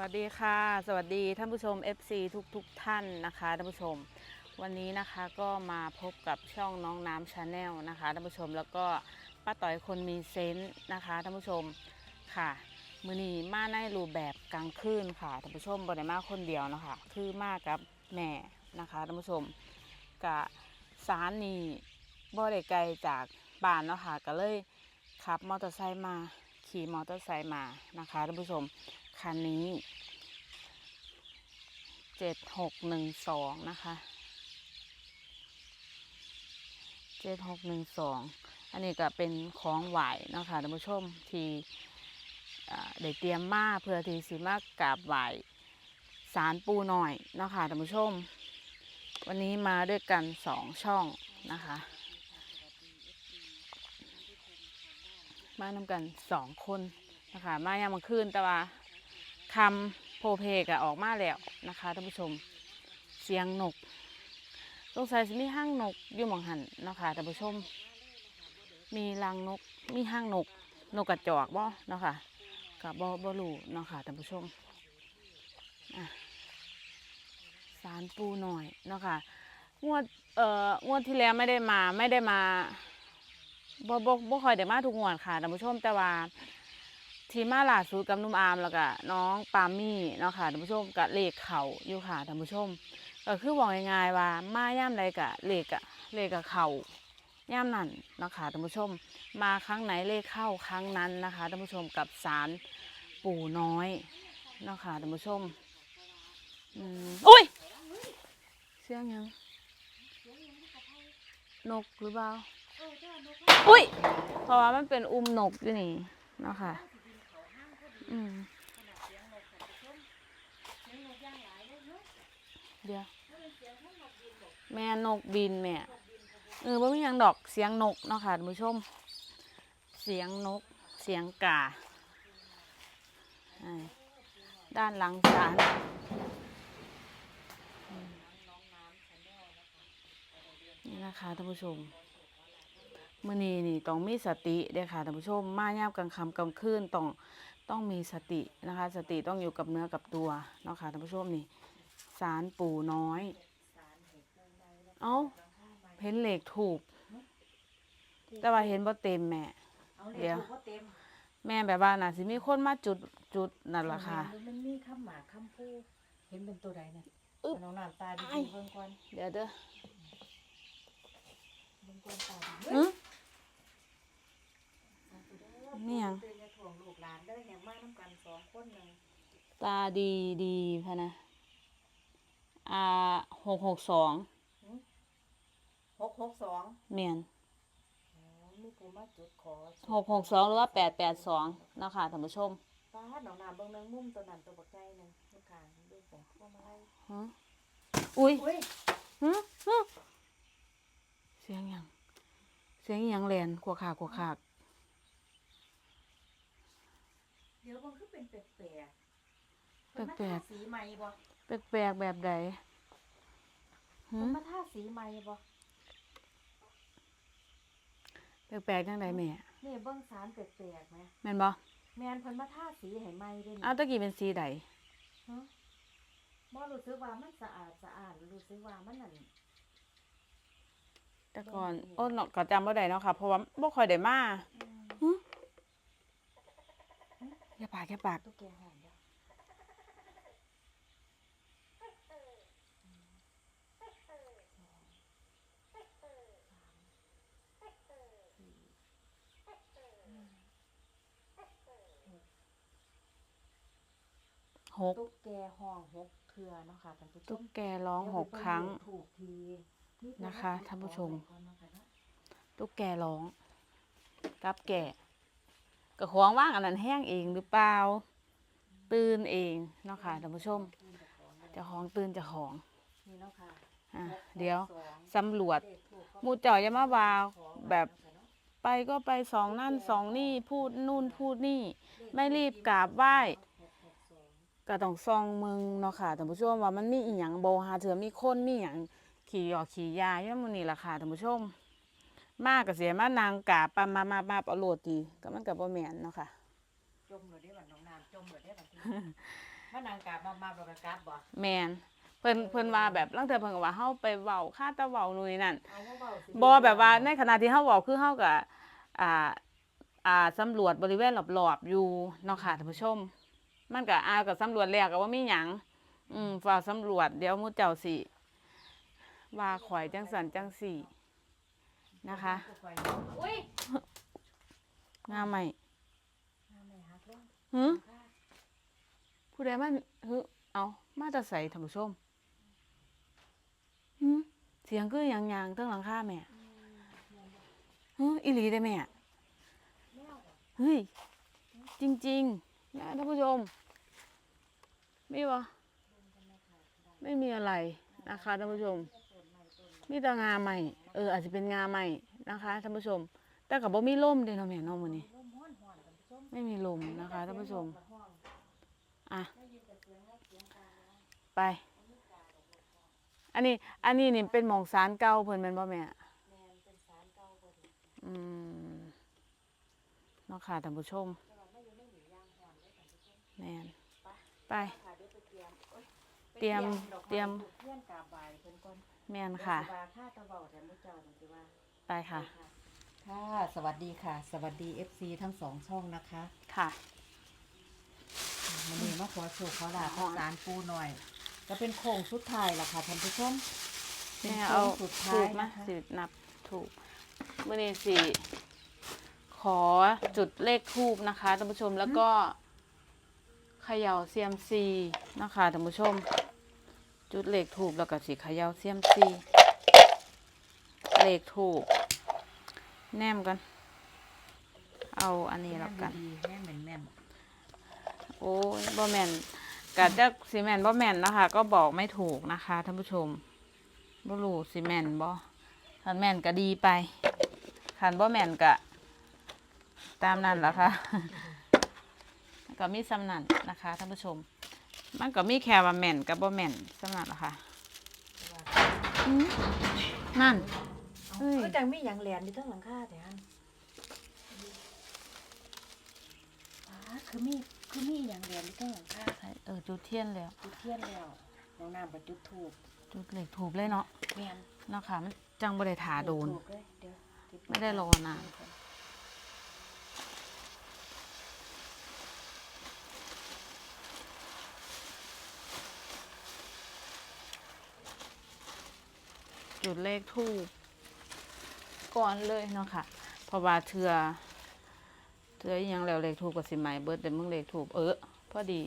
สวัสดีค่ะ สวัสดีท่านผู้ชม FC ทุกทุกๆท่านนะคะท่านผู้ชม วันนี้นะคะก็มาพบกับช่องน้องน้ำชาแนลนะคะท่านผู้ชมแล้วก็ป้าต่อยคนมีเซนต์นะคะท่านผู้ชมค่ะมือนีมาในรูปแบบกลางคืนค่ะท่านผู้ชมบริมาคนเดียวนะคะคือมากับแม่นะคะท่านผู้ชมกะสารนี่บ่ได้ไกลจากบ้านเนาะค่ะก็เลยขับมอเตอร์ไซค์มาขี่มอเตอร์ไซค์มานะคะท่านผู้ชม คันนี้เจ็ดหกหนึ่งสองนะคะเจ็ดหกหนึ่งสองอันนี้ก็เป็นของไหวนะคะท่านผู้ชมที่ได้เตรียมมาเพื่อที่สิมากราบไหวสารปูหน่อยนะคะท่านผู้ชม วันนี้มาด้วยกันสองช่องนะคะ มานำกันสองคนนะคะ มายามมาคืนแต่ว่า คำโพเพกอะออกมาแล้วนะคะท่านผู้ชมเสียงนกสงสัยจะมีห้างนกอยู่หมองหันนะคะท่านผู้ชม มีรังนกมีห้างนก นกกระจอกบ่เนาะค่ะกับบ่บ่รูเนาะค่ะท่านผู้ชมสารปูหน่อยเนาะค่ะงวดเอ่องวดที่แล้วไม่ได้มาไม่ได้มาบ่บ่บ่คอยได้มาทุกงวดค่ะท่านผู้ชมแต่ว่า ที่มาล่าสุดกับนุ่มอามแล้วก็น้องปามี่เนาะค่ะท่านผู้ชมกับเลขเขาอยู่ค่ะท่านผู้ชม ก็คือบอกง่ายๆว่ามาย่ามใดกะเลขกะเลขกะเขาย่ามนั่นเนาะคะท่านผู้ชม มาครั้งไหนเลขเข้าครั้งนั้นนะคะท่านผู้ชมกับสารปู่น้อยเนาะค่ะท่านผู้ชมอุ้ยเสียงยังนกหรือเปล่าอุ้ยเพราะว่ามันเป็นอุ้มนกอยู่นี่เนาะค่ะ อืมเดี๋ยวแม่นกบินแม่เออว่ามียังดอกเสียงนกเนาะค่ะท่านผู้ชม เสียงนก เสียงกาด้านหลังศาลนี่นะคะท่านผู้ชมมื่อนี้นี่ต้องมีสติเด้ค่ะท่านผู้ชม มายามกลางค่ำกลางคืนต้อง ต้องมีสตินะคะ สติต้องอยู่กับเนื้อกับตัวเนาะค่ะท่านผู้ชมนี่สารปู่น้อย เอ้าเห็นเหล็กถูก แต่ว่าเห็นบ่เต็มแม่เอาเดี๋เดี๋ยยววเต็มแม่แบบว่าน่ะสิมีคนมาจุดจุดนั่นล่ะค่ะมันมีคำหมากคำพูเห็นเป็นตัวใดน่ะอึ๊บน้องน้ำตาดีอ้ายๆเบิ่งก่อนเดี๋ยวเด้อเบิ่งก่อนตาดีหึเนี่นี่หยั หลานเด้อแหงมาน้ำกันสองคนหนึ่งตาดีดีพะนะอ่าหกหกสองหกหกสองเมียนอ๋อมีผู้มาจุดขอหกหกสองหรือว่าแปดแปดสองเนาะค่ะท่านผู้ชมป้าดน้องน้ำเบิ่งแมงมุมตัวนั้นตัวบักใจหนึงลูกค้างดูของพวกมาให้ฮะอุ้ยอุ้ยฮะฮะเสียงหยังเสียงหยังแลนขวขากขวขาก เดี๋ยวมันคือเป็นแปลกๆแปลกๆเพิ่นมาทาสีใหม่บ่แปลกๆแบบใดหึเพิ่นมาทาสีใหม่บ่แปลกๆจังใดแม่นี่เบิ่งสารแปลกๆไหมแม่นบ่แม่นเพิ่นมาทาสีให้ใหม่เด้นี่เอาตะกี้เป็นสีใดฮะบ่รู้สึกว่ามันสะอาดสะอาดรู้สึกว่ามันนั่น แต่ก่อนบ่มีโอ้เนาะก็จำบ่ได้เนาะค่ะ เพราะว่าบ่ค่อยได้มาหึอย่า ปากอย่าปากตุ๊กแกหอมเด้อหกตุ๊กแกห้องหกเทื่อเนาะค่ะท่านผู้ชตุ๊มกแกร้องหกครั้งถูกทีนะคะท่านผู้ชมขอไว้ก่อนเนาะค่ะเนาะตุ๊กแกร้อง กับแก่ กระของว่างอันนั้นแห้งเองหรือเปล่า ตื่นเองเนาะค่ะท่านผู้ชมเจะของตื่นเจะของนี่เนาะค่ะอะหกหกเดี๋ยวสองสำรวจเลขทูปก็หมูเจ่อยามาว่าขอแบบเนาะค่ะเนาะไปก็ไปสองนั่นสองนี่พูดนู่นพูดนี่ ไม่รีบกราบไหว้หกหกสองก็ต้องซองมึงเนาะค่ะท่านผู้ชมว่ามันมีอีหยังบ่หาเถื่อมีคนมีหยังขี่หยอกขี่ยาอยู่มื้อนี้ล่ะค่ะท่านผู้ชม มากก็เสียมานางกราบปามามามาเอาโลดดีก็มันก็บ่แม่นเนาะค่ะ จมเลยได้อบัดน้องน้ำจมเลยได้อบัดนี้มานางกราบมามาบ่กกราบบ่แมนเพิ่นเพิ่นว่าแบบลังเทื่อเพิ่นก็ว่าเฮาไปเว้าค่าตะเว้านู่นนี่นั่นเอาว่าเว้าสิบ่แบบว่าในขณะที่เฮาเว้าคือเฮาก็อ่าอ่าสำรวจบริเวณรอบๆอยู่เนาะค่ะท่านผู้ชม มันก็อาก็สำรวจแล้วก็ว่ามีหยังอืมฝ่ากสำรวจเดี๋ยวหมู่เจ้าสิว่าข่อยจังสันจังสี่ นะคะอุ้ยงามไหมน้ำไม่หักลงหือผู้ใดมันหือเอามาแตะใส่ท่านผู้ชมหือเสียงคือหยังๆเทั้งหลังคาแม่หืออีหลีได้แม่เฮ้ยจริงๆนะท่านผู้ชมมีวะไม่มีอะไรนะคะท่านผู้ชมมีแต่งาใหม่เอออาจจะเป็นงาใหม่นะคะท่านผู้ชม แต่กับบ่มีลมเด้เนาะแม่เนาะมื้อนี้ลมฮ้อนฮ้อนท่านผู้ชมไม่มีลมนะคะท่านผู้ชมฮ้อนอะได้ยินแต่เสียงแล้วเสียงกลางแล้วไป อันนี้ อันนี้นี่เป็นหมองสารเก่าเพิ่นแม่นบ่แม่แม่นเป็นสารเก่าบ่ดีอืมเนาะค่ะท่านผู้ชมแต่ว่าไม่อยู่ในหนีย่างฮ้อนเลยท่านผู้ชมแม่นไปค่ะเดี๋ยวไป เตรียมโอ๊ยไปเตรียมดอกไเตรียม ถูกเพื่อนกราบไหว้เพิ่นก่อนแม่นค่ะเดี๋ยวสิว่าถ้าตะเว้าแต่มื้อเจ้านี่สิว่าไปค่ะ ค่ะ สวัสดีค่ะ สวัสดี FC ทั้งสองช่องนะคะค่ะ มันนี้มาขอโชคขอลาภสารปูหน่อย ก็เป็นโค้งสุดท้ายละค่ะท่านผู้ชมเป็นแม่โค้เอางสุดท้าถูยกมานะคะสินับถูกเมื่อนี้สิขอจุดเลขทูบนะคะท่านผู้ชมแล้วก็เขย่าเซียมซีนะคะท่านผู้ชม จุดเลขทูบแล้วก็สิเขย่าเซียมซีเลขทูบแนมกัน เอาอันนี้แล้วกันดีๆแม่นแม่นแม่นโอ้ยบ่แม่นกะจะซีแมนบ่แม่นนะคะ ก็บอกไม่ถูกนะคะท่านผู้ชมบ่รู้ซีแมนบ่คันแม่นก็ดีไปคันบ่แม่นก็ตามนั้นล่ะค่ะก็มีสำนันนะคะท่านผู้ชม มันก็มีแค่ว่าแม่นกับบ่แม่นสำนันล่ะค่ะอืมนั่น เอ้ย ก็จังมีหยังแหลนอยู่ทั้งหลังคาแต่ฮันอ๋อคือมีคือมีหยังแหลนอยู่ทั้งหลังคาเออจุดเทียนแล้วจุดเทียนแล้วน้องน้ำไปจุดถูกจุดเลขถูกเลยเนาะแม่นเนาะค่ะมันจังบ่ได้ถาโดนถูกเลยเดี๋ยวติไม่ได้รอนาน จุดเลขทูบก่อนเลยเนาะค่ะ เพราะว่าเทือเทืออิหยังแล้วเลขทูบกับสิไหมเบิดแต่มึงเลขทูบเออพอดี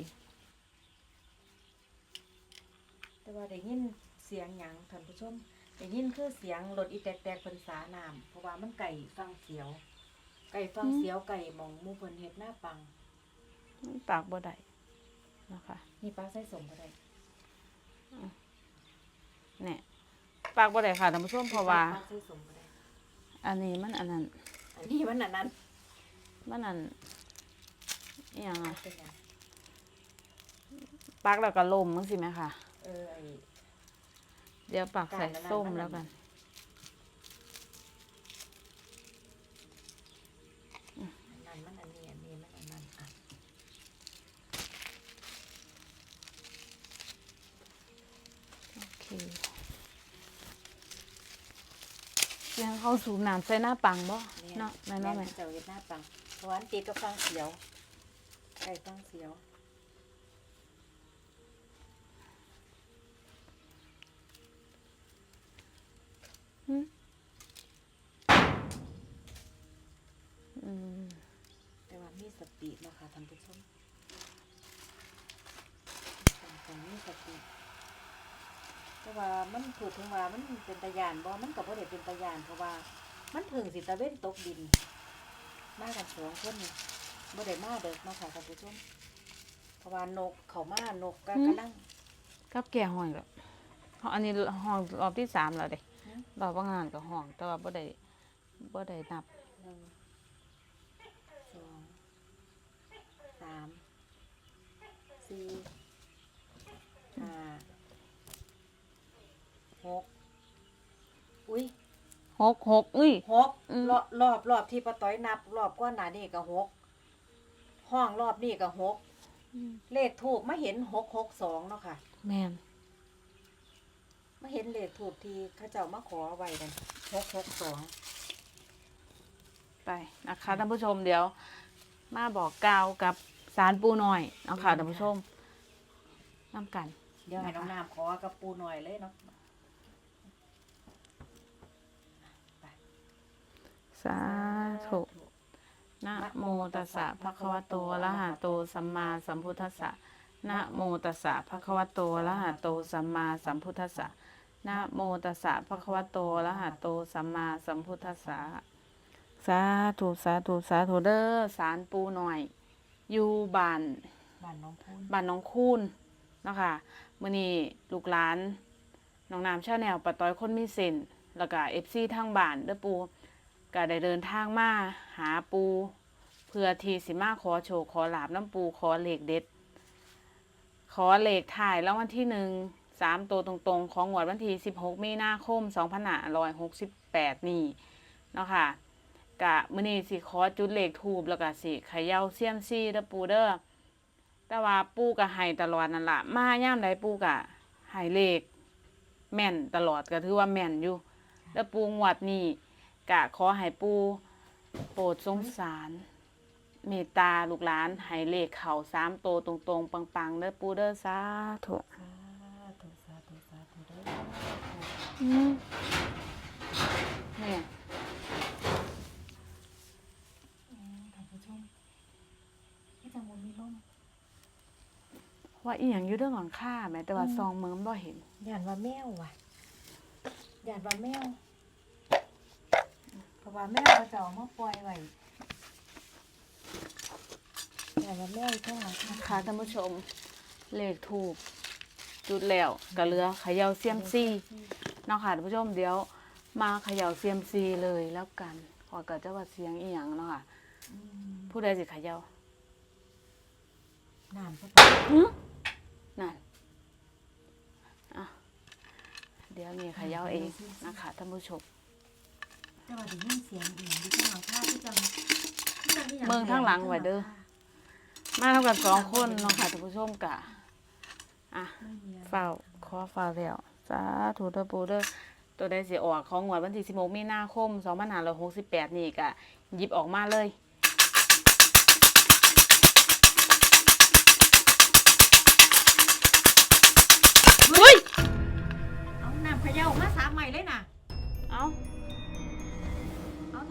แต่ว่าได้ยินเสียงหยังท่านผู้ชมได้ยินคือเสียงรถอีแตกแตกเป็นสาน้ำเพราะว่ามันไก่ฟังเสียว ไก่ฟังอืมเสียวไก่หมองหมูเพิ่นเฮ็ดหน้าปังปากบ่ได้นะคะนี่ปลาใส่สมก็ได้เนี่ย ปากบ่ได้ค่ะท่านผู้ชมเพราะว่าปลใส่สมก็ได้อันนี้มันอันนั้นอันนี้มันอันนั้นมันอันอหย่างอะเป็นหยังปากแล้วก็ลมมั้งสิไหมค่ะ เออไอ้เดี๋ยวปากใส่การละลายส้มมันแล้วกันอันนั้นมันอันนี้อันนี้มันอันนั้นอะ โอเค ยังเข้าสูบน้ำใส่หน้าปังบ่เนาะแม่นบ่แม่เจ้าเฮ็ดหน้าปังเพราะว่าอันติดกับฟังเสียวไก่ฟังเสียวอืมแต่ว่ามีสติเนาะค่ะท่านผู้ชมต้อง มีสติแต่ว่ามันพูดถึงว่ามันเป็นตะยานบ่มันก็บ่ได้เป็นตะยานเพราะว่า มันเพิ่งสิตะเว้นตกดิน มากันสองคนนี่บ่ได้มาเด้อเนาะค่ะท่านผู้ชมเพราะว่านกเขามานกก็กำลังกับแก่ห้องแล้วอันนี้ห้องรอบที่สามแล้วเด้ฮะรอบว่างานกับห้อง แต่ว่าบ่ได้บ่ได้นับหนึ่งสองสามสี่ห้า หกอุ้ยหกหกอุ้ย หกอืม รอบรอบรอบที่ป้าต้อยนับ รอบก้อนหนานี่ก็หกห้องรอบนี่ก็หกเลขถูกมาเห็นหกหกสองเนาะค่ะแม่นมาเห็นเลขถูกที่เขาเจ้ามาขอไว้กันหกหกสองไปนะคะท่านผู้ชมเดี๋ยว มาบอกกล่าวกับสารปูหน่อยเนาะค่ะท่านผู้ชมน้ำกัน เดี๋ยวให้น้องน้ำขอกับปูหน่อยเลยเนาะ สาธุนะโมตัสสะภะคะวะโตอะระหะโตสัมมาสัมพุทธัสสะนะโมตัสสะภะคะวะโตอะระหะโตสัมมาสัมพุทธัสสะนะโมตัสสะภะคะวะโตอะระหะโตสัมมาสัมพุทธัสสะสาธุสาธุสาธุเด้อสารปูหน่อย อยู่บ้านบ้านน้องพูนบ้านน้องคูนเนาะคะมื้อนี้ลูกหลานน้องน้ำชาแนวปะต้อยคนมีเส้นแล้วก็ FC ทางบ้านเด้อปู ก็ได้เดินทางมาหาปูเพื่อที่สิมาขอโชคขอลาบน้ำปูขอเหลขเด็ด ขอเหลขถ่ายแล้ววันที่หนึ่งสามตัวตรงๆ ของงวดวันที่16มีนาคม2568นี่เนาะค่ะกะมื้อนี้สิขอจุดเหลขทูบแล้วก็สิเขย่าเซียมซีเด้อปูเด้อแต่ว่าปูก็ให้ตลอดนั่นละมาย่ามใดปูก็ให้เลขแม่นตลอดก็ถือว่าแม่นอยู่ แล้วปูงวดนี้ ก็ขอให้ปู่โปรดสงสาร เมตตาลูกหลานให้เลขเขาสามโตวตรงๆ ปังๆเด้อปู่เด้อสาธุสาธุสาธุสาธุเด้ออืมเนี่ยอืมท่านผู้ชมที่จังหวัดมีลมว่าอีหยังอยู่เรื่องหลังค่าแหม้แต่ว่าซองเมืองบ่เห็น ย่านว่าแมวว่ะย่านว่าแมว เพราะว่าแมวเขาจะเอามาปล่อยไว้ย่านว่าแมวอยู่ข้างหลังค่ะท่านผู้ชม เลขถูก จุดแล้วก็เหลือเขย่าเซียมซี่เนาะค่ะท่านผู้ชมเดี๋ยว มาเขย่าเซียมซีเลยแล้วกันขอเกิดจะว่าเสียงอีหยังเนาะค่ะอืมผู้ใดสิเขย่าน้ำเข้าไปหึนั่นอะเดี๋ยวมีเขย่าเองนะคะท่านผู้ชม แต่ว่าได้ยินเสียงอีหยังอยู่ข้างหลังคาที่จังที่จังอีหยังเมืองข้างหลังไว้เด้อ มาทำกันสองคนเนาะค่ะท่านผู้ชมกะอะ ไม่มีอะไร เฝ้าขอเฝ้าแล้วสาธุเด้อปูเด้อตัวใดสิออกของงวดวันที่16มีนาคม2568 นี่ก็หยิบออกมาเลย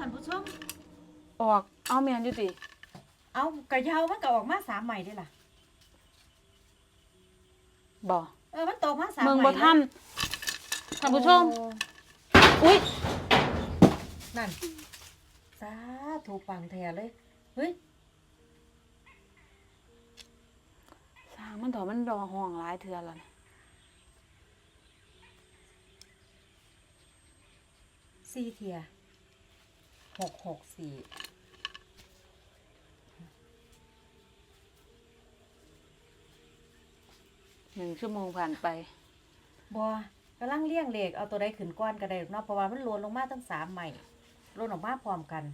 ท่านผู้ชม ออก เอาแมนอยู่ติเอากระเยามันก็ออกมาสามใหม่ได้ล่ะ บ่เออมันโตมาสามใหเมืม่องบ่ท่านท่านผู้ชมโอ้อุ้ยนั่นสาถูกปังแท้เลย เฮ้ยสร้างมันถอมันรอห้องหลายเทื่อแล้วนะสี่เทีย หกหกสี่หนึ่งชั่วโมงผ่านไปบัวกำลังเลี้ยงเหล็กเอาตัวใดขึ้นก้อนก็ได้เนาะเพราะว่ามันโลนลงมาตั้งสามใหม่โลนออกมาพร้อมกัน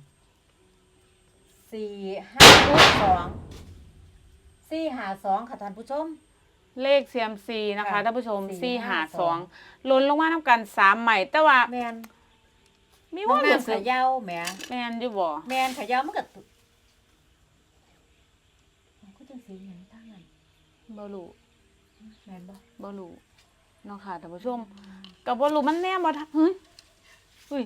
สี่ห้าสองสี่หาสองค่ะท่านผู้ชม เลขเซียมซีนะคะค่ะท่านผู้ชมสี่สี่หาห้าสสอองงล้นลงมาน้ำกันสามใหม่ แต่ว่าแมน มีน้องว่ารู้น้ำสึเขกย่าแหมแมนอยู่บ่แมนเขย่ามันก็ตุมันก็จังสีอย่างทั้งนั้นบ่รู้แมนบ่บ่รู้เนาะค่ะท่านผู้ชมกับบ่รู้มันแน่บ่ทักเฮ้ยเฮ้ย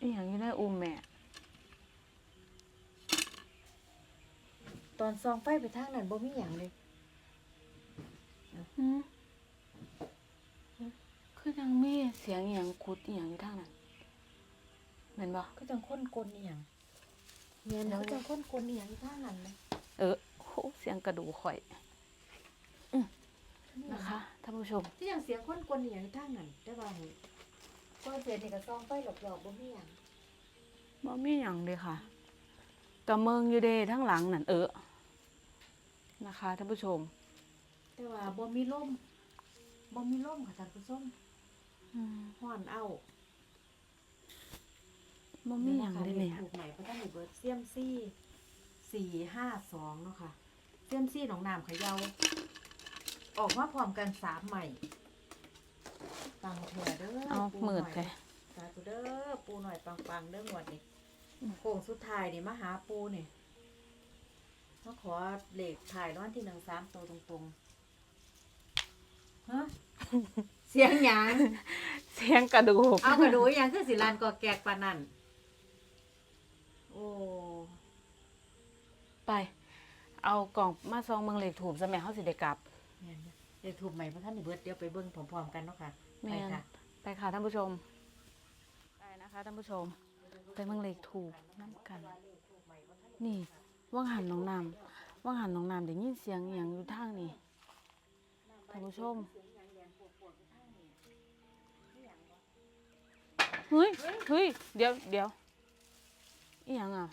อีหยังอยู่ในอุ้มแม่ ตอนซองไฟไปทางนั้นบ่มีหยังเลยหืม คือยังมีเสียงอีหยังขุดอีหยังอยู่ทางนั้นแม่นบ่ ก็จังค้นกลนนี่หยังแมนเขาจังค้นกลนนี่หยังอยู่ทางนั้นเลยเออโหเสียงกระดูกข่อยอืมนะคะท่านผู้ชม ที่ยังเสียงค้นกลนนี่หยังอยู่ทางนั้นแต่ว่าหั่นก้อนเศษนี่ก็ซองไฟหลบๆบ่มีหยังบ่มีหยังเลยค่ะกะเมืองอยู่เด้ทั้งหลังนั่นเออนะคะท่านผู้ชม แต่ว่าบ่มีลมบ่มีลมค่ะท่านผู้ชม อืมฮ้อนเอาบ่มีหยังเลยแม่ถูกใหม่เพราะท่านได้เบิดเซียมซี่สี่ห้าสองเนาะค่ะเส้ยมซี่หนองน้ำเขยาออกมาพร้อมกันสามใหม่ปังเถอะเด้อเอาปูหมืดหน่แท้อยสาธุเด้อปูหน่อยปังๆเด้อหมวดนี่โค้งสุดท้ายนี่มาหาปูนี่มาขอเลขถ่ายรางวัลที่หนึ่งสามตัวตรงๆฮะ เสียงหยังเสียงกระดูกเอากระดูกยังคือสิลานกอแกกปานนั่นโอ้ไป เอากล่องมาซองเมืองเหล็กถูกสมัยเขาสิได้กลับแม่นนะเดี๋ยวถูกใหม่พระท่านนี่เบิดเดี๋ยวไปเบิ่งพร้อมๆกันเนาะค่ะแม่ไปนค่ะ ไปค่ะท่านผู้ชมไปนะคะท่านผู้ชม ไปเมืองเหล็กถูกน้ำกัน นี่ว่างหันน้องน้ำว่างหันน้องน้ำได้ยินเสียงอหย่างอยู่ทางนี่ท่านผู้ชม เฮ้ยเฮ้ยเดี๋ยวเดี๋ยวอีหยังอะ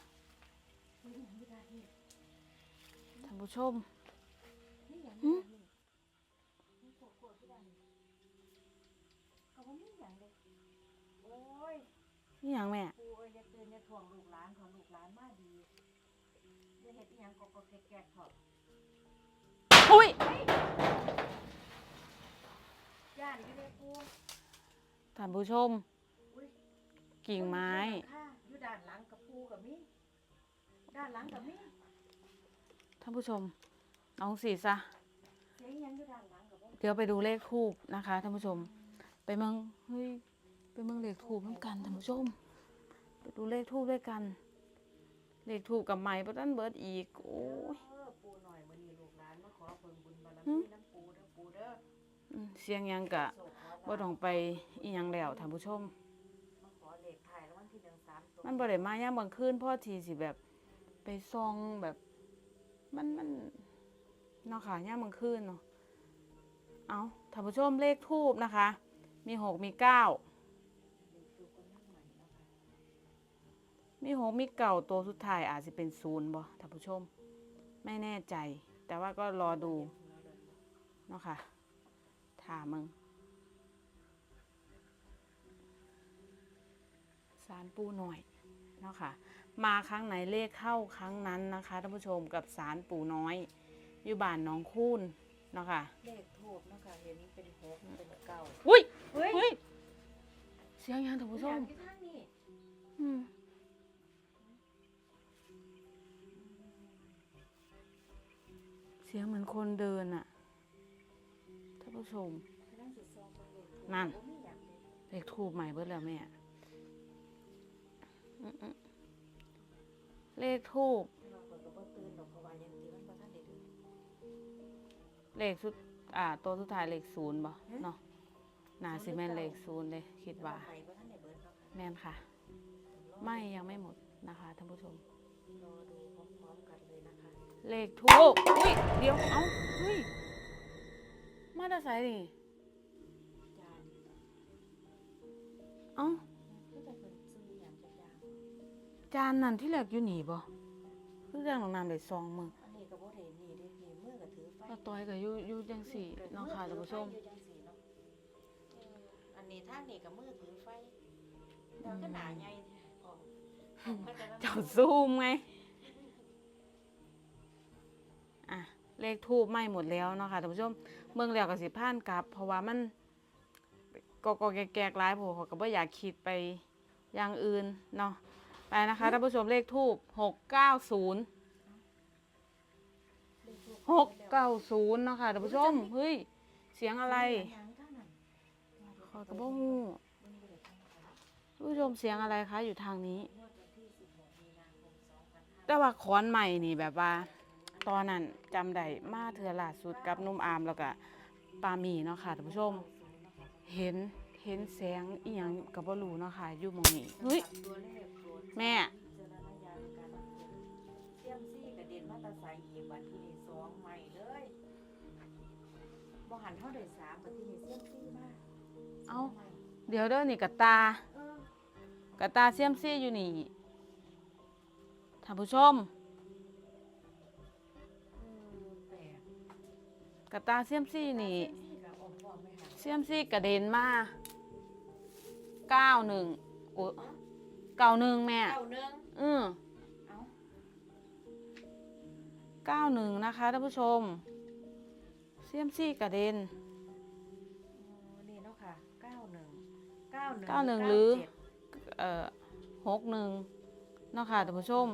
ท่านผู้ชมหึโอ้ยอีหยังแม่ปูเอ้ยอย่าตื่นอย่าถ่วงลูกหลานของลูกหลานมาดีอย่าเฮ็ดอีหยังกอกๆแกกๆเถอะอุ้ยย่านอยู่เด้อปูท่านผู้ชม กิ่งไม้ ค่ะอยู่ด้านหลังกับปูกับมีด้านหลังกับมีท่านผู้ชมน้องสีซะ เสียงอีหยังอยู่ด้านหลังกับบ่เดี๋ยวไปดูเลขทูบนะคะท่านผู้ชม ไปเมืองเฮ้ยไปเมืองเลขทูบน้ำกันท่านผู้ชม ไปดูเลขทูบด้วยกัน เลขทูบกับไม้ประตันเบิร์ดอีก โอ้ยเออปูหน่อยมื้อนี้ลูกหลานมาขอเพิ่งบุญบารมีน้ำปูเด้อปูเด้ออืมเสียงหยังกะ โศกขอบ่ลาต้องไปอีหยังแล้วท่านผู้ชม มันบ่ได้มาย่ามบางคืนพ่อทีสิแบบ ไปซองแบบ มันมันเนาะค่ะย่ามบางคืนเนาะเอาท่านผู้ชมเลขทูบนะคะ มีหกมีเก้ามีหกมีเก่าตัวสุดท้ายอาจจะเป็นศูนย์บ่ท่านผู้ชม ไม่แน่ใจ แต่ว่าก็รอดูเนาะค่ะถามมึงสารปูหน่อย เนาะค่ะมาครั้งไหนเลขเข้าครั้งนั้นนะคะท่านผู้ชมกับสารปูน้อยอยู่บ้านหน้องคูนเนาะค่ะเลขทูบเนาะคะเห็นเป็นหกเป็นเก้าอุ้ยเฮ้ยเฮ้ยเสียงยังท่านผู้ชมที่ทางนี้อืมเสียงเหมือนคนเดินอะท่านผู้ชมนั่งสิซองเบิ่งเลขทูปนั่นบ่มีหยังเลยเลขทูบใหม่เบิดแล้วแม่อืมๆ เลขทูบเราเปิดก็บ่ตื่นดอกเพราะว่ายังตื่นมันบ่ทันได้ตื่นเลขสุด อ่า ตัวสุดท้ายเลขศูนย์บ่เนาะน่าสิแม่นเลขศูนย์เลยคิดว่าไปบ่ทันได้เบิดเนาะค่ะแม่นค่ะ ไม่ยังไม่หมดนะคะท่านผู้ชมรอดูพร้อมๆกันเลยนะคะเลขทูบอุ้ย เดี๋ยว เอ้าเฮ้ย มาแตาไสนี่จานเอ้า จานนั่นที่แรกอยู่นี่บ่คือเรื่องของน้ำได้ซองมืออันนี้ก็บ่ได้นี่เด้นี่มือก็ถือไฟป้าต้อยก็อยู่อยู่จังสี่เนาะค่ะท่านผู้ชมอยู่จังซี่เนาะเอออันนี้ทางนี้ก็มือถือไฟแต่ก็หนาใหญ่แท้อ๋อมันจะเจ้าซูมไงอะเลขทูบไหม่หมดแล้วเนาะค่ะท่านผู้ชมเมืองแล้วก็สิผ่านกลับ เพราะว่ามันกอกๆแกกๆหลายผมก็บ่อยากคิดไปอย่างอื่นเนาะ ไปนะคะท่านผู้ชมเลขทูบหกเก้าศูนย์หกเก้าศูนย์เนาะค่ะท่านผู้ชมเฮ้ยเสียงอะไรขอยกระบอกงูท่านผู้ชมเสียงอะไรคะอยู่ทางนี้ แต่ว่าขอนใหม่นี่แบบว่า ตอนนั้นจำได้มาเถือล่าสุดกับหนุ่มอามแล้วก็ปาหมีเนาะค่ะท่านผู้ชม เห็นเห็นแสงอีหยังกับบ่รู้เนาะค่ะอยู่หมองนี้เฮ้ย ตัวเลขโปรดแม่วิจารณญาณในการรับชมเสี่ยมซี่กระเด็นมาแตาใส่อีกบัดที่นี่สองใหม่เลยบ่หันเท่าได้สามบัดที่นี่เสี่ยมซี่มากเอ้า เดี๋ยวเด้อนี่กะตา เออกะตาเซียมซี่อยู่นี่ท่านผู้ชม เออแปลกกะตาเซียมซี่นี่เสี่ยมซี่กับอมพร้อมไหมคะเซียมซี่กระเด็นมาเก้าหนึ่งโอ้ เก้าหนึ่งแม่ เก้าหนึ่งอือเอ้าเก้าหนึ่งนะคะท่านผู้ชมเซียมซี่กระเด็นอ๋อนี่เนาะค่ะเก้าหนึ่งเก้าหนึ่งเก้าหนึ่งหรือเอ่อหกหนึ่งเนาะค่ะท่านผู้ชม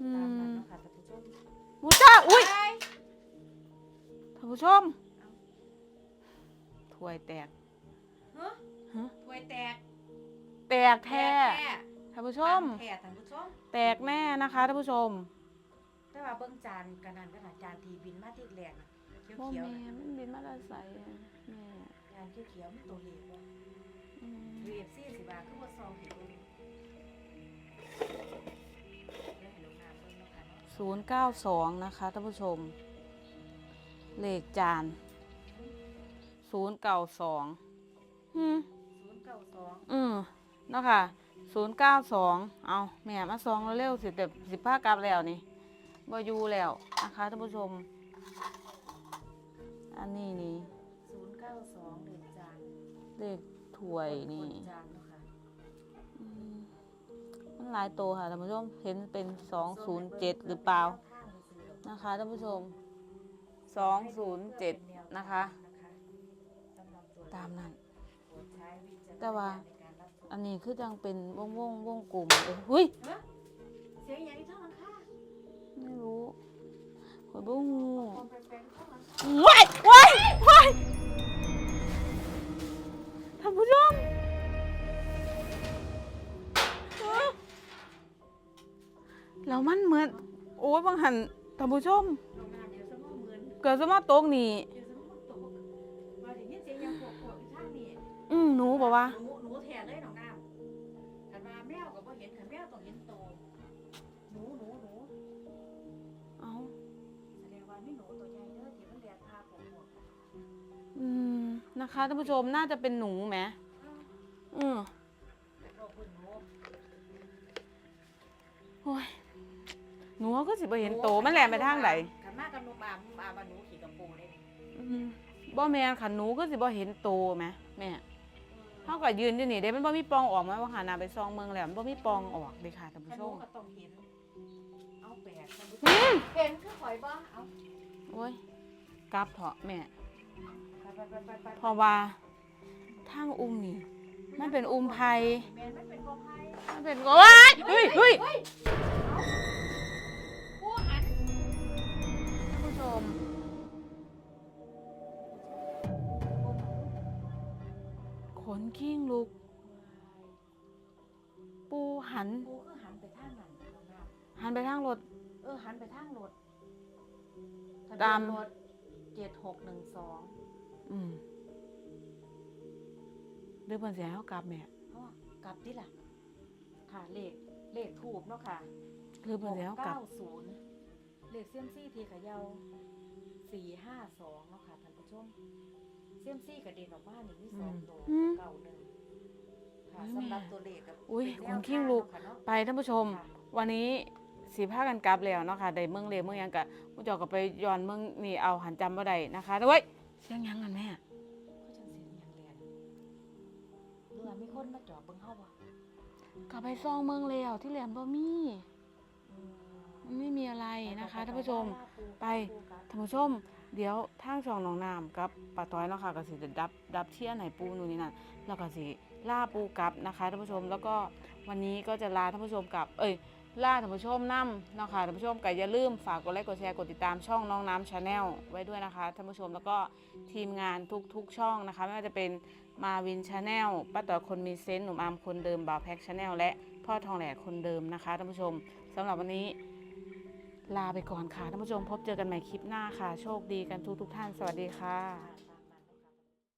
อืม ตามนั้นเนาะค่ะท่านผู้ชมมูจ้าอุ้ยไป ท่านผู้ชมถวยแตกเฮ้ยฮะถ้วยแตก แตกแท้แท้ท่านผู้ชม แท้ท่านผู้ชม แตกแน่นะคะท่านผู้ชมแต่ว่าเบิ่งจานกันนั่นก็น่ะจานทีบินมาที่แรกน่ะเขียวโมเขียวแม่มันบินมาได้ใส่แม่จานเขียวเขียวๆมันตัวเล็กว่ะอืมเวียบซี่สิบาทคือว่าซองเห็นเลยเดี๋ยวให้น้องน้ำเบิ่งเนาะค่ะเนาะศูนย์เก้าสองนะคะท่านผู้ชม เลขจานศูนย์เก้าสองอืมศูนย์เก้าสองอืม เนาะค่ะศูนย์เก้าสองเอาแม่มาซองเร็วๆสิแต่สิบห้ากลับแล้วนี่บอยู่แล้วนะคะท่านผู้ชม อันนี้นี่ศูนย์เก้าสองเดือนจานเลขถ้วยนี่กดจานเนาะค่ะอืมมันหลายโตวค่ะท่านผู้ชมเห็นเป็นสองศูนย์เจ็ดหรือเปล่านะคะท่านผู้ชมสองศูนย์เจ็ดนะคะตามนั้นแต่ว่า อันนี้คือจังเป็นวงวงวงกลุ่มเอ้ยหุ้ยเสียงอย่างนี้เท่านั้นค่ะไม่รู้ข่อยบ่ฮู้ความแปลกๆเท่านั้นว้ายว้ายว้ายท่านผู้ชมเอ้อแล้วมันเหมือน โอ้ยบางหันท่านผู้ชมโรงงานเดี๋ยวสมองเหมือนเกิดสมาตกนี่เดี๋ยวสมองตกมาถึงยินเสียงยังปวดๆอยู่ทางนี้อืมหนูบอกว่าหนูหนูแทนเลยน้องน้ำขันมา แมวก็บ่เห็นขันแมวต้องเห็นโตหนูหนูหนูเอาแสดงว่ามีหนูตัวใหญ่เด้อที่มันเลียนพาผมหมดอืมนะคะท่านผู้ชมน่าจะเป็นหนูไหมอืมโรคคุณหนูโอ้ยหนูก็สิบ่เห็นโตมันแหลมไปทางไหนขันมากับหนูบามบาบาหนูขี่กับปูได้นี่อืมบ่แม่นค่ะหนูก็สิบ่เห็นโตไหมแม่ เฮาก็ยืนอยู่นี่เด้มันบ่มีปล่องออกมาว่าหาหน้าไปซองเมืองแล้วมันบ่มีปล่องออกเด้ค่ะท่านขัผู้นชหนูมก็ต้องเห็น เอาแปลกท่านผู้ชอืมมเห็นคือข่อยบ่เอาโอ้ยกลับเถอะแม่ไปไปไปไปไปเพราะว่าทางอุ้มนี่ มันเป็นอุ้มไผ่แม่นมันเป็นกอไผ่มันเป็นโอ้ยเฮ้ยเฮ้ย ไปทางรถ เออหันไปทางรถทะตามเบียนรถเจ็ดหกหนึ่งสองอืมเดือเพิ่นสิให้เฮากลับแม่เพราะว่ากลับที่ล่ะ ค่ะเลขเลขถูกเนาะค่ะหรือเพิ่นสิให้เฮากลับเก้าศูนย์เลขเซียมซี่ทีเขยาสี่ห้าสองเนาะค่ะท่านผู้ชมเซียมซี่กระเด็นออกมาหนึ่งที่สองตัวอืมเก่าหนึ่งค่ะอุ๊ยสำหรับแม่ตัวเลขกับอุ๊ยเป็นขนแวขี้ทางลุกเนาะค่ะเนาะ ไปท่านผู้ชม ค่ะ วันนี้ สีผ้ากันกลับแล้วเนาะค่ะได้เมืองเลเมืองหยังกะมุจอก็ไปย้อนเมืองนี่เอาหันจำบ่ได้นะคะแต่เว้ยเสียงหยังกันแม่เขาจังเสียงอย่างเรียนหรือว่ามีคนมาจอบเบิ่งเฮาบ่ก็ไปซ่องเมืองแล้วที่แหลมบ่มีอืมมันไม่มีอะไรนะคะท่านผู้ชม ไปปูกลับท่านผู้ชม เดี๋ยวทางช่องหนองน้ำกับป้าต้อยเนาะค่ะก็สิจะดับดับเทียนให้ปูนู่นนี่นั่นแล้วก็สิล่าปูกลับนะคะท่านผู้ชมแล้วก็วันนี้ก็จะลาท่านผู้ชมกลับ เอ้ย ล่าท่านผู้ชมนํเนาะค่ะท่านผู้ชมก็อย่าลืมฝากกดไลค์กดแชร์กดติดตามช่องน้องน้ำชาแนลไว้ด้วยนะคะท่านผู้ชมแล้วก็ทีมงานทุกๆช่องนะคะ ไม่ว่าจะเป็นมาวินชาแนลป้าต่อคนมีเซนต์หนุ่มอามคนเดิมบ่าวแพ็กชาแนลและพ่อทองแหลกคนเดิมนะคะท่านผู้ชมสำหรับวันนี้ ลาไปก่อนค่ะท่านผู้ชมพบเจอกันใหม่คลิปหน้าค่ะ โชคดีกันทุกทุกๆท่านสวัสดีคะค่ะ